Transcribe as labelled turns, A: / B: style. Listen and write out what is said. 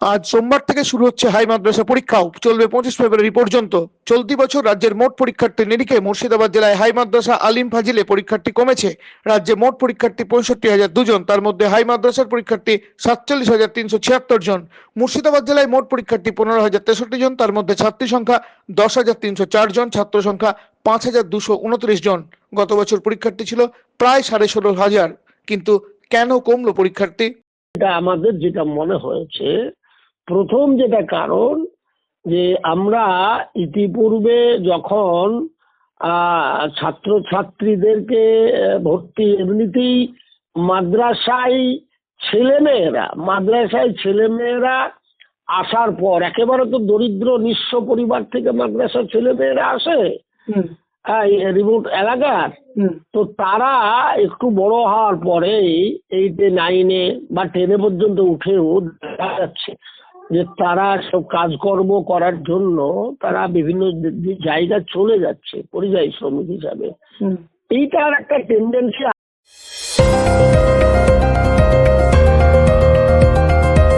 A: আজ সোমবার থেকে শুরু হচ্ছে হাই মাদ্রাসা পরীক্ষাও চলবে পঁচিশ ফেব্রুয়ারি পর্যন্ত। চলতি বছর রাজ্যের মোট পরীক্ষার্থীর নিরিখে মুর্শিদাবাদ জেলায় হাই মাদ্রাসা আলিম ফাজিলে পরীক্ষার্থী কমেছে। রাজ্যে মোট পরীক্ষার্থী পঁয়ষট্টি হাজার দুজন, তার মধ্যে হাই মাদ্রাসার পরীক্ষার্থী সাতচল্লিশ হাজার তিনশো ছিয়াত্তর জন। মুর্শিদাবাদ জেলায় মোট পরীক্ষার্থী পনেরো হাজার তেষট্টি জন, তার মধ্যে ছাত্রী সংখ্যা দশ হাজার তিনশো চার জন, ছাত্র সংখ্যা পাঁচ হাজার দুশো উনত্রিশ জন। গত বছর পরীক্ষার্থী ছিল প্রায় সাড়ে ষোলো হাজার। কিন্তু কেন কমলো পরীক্ষার্থী?
B: এটা আমাদের যেটা মনে হয়েছে প্রথম যেটা কারণ যে আমরা ইতিপূর্বে যখন আহ, ছাত্রছাত্রীদেরকে আহ, ভর্তি এমনিতেই মাদ্রাসায় ছেলেমেয়েরা মাদ্রাসায় ছেলেমেয়েরা আসার পর একেবারে তো দরিদ্র নিঃস্ব পরিবার থেকে মাদ্রাসার ছেলেমেয়েরা আসে রিমোট এলাকার তো তারা একটু বড় হওয়ার পরে এইটে নাইনে বা টেনে পর্যন্ত উঠেও দেখা যাচ্ছে। যে তারা সব কাজকর্ম করার জন্য তারা বিভিন্ন জায়গা চলে যাচ্ছে পরিযায়ী শ্রমিক হিসাবে। এইটার একটা টেন্ডেন্সি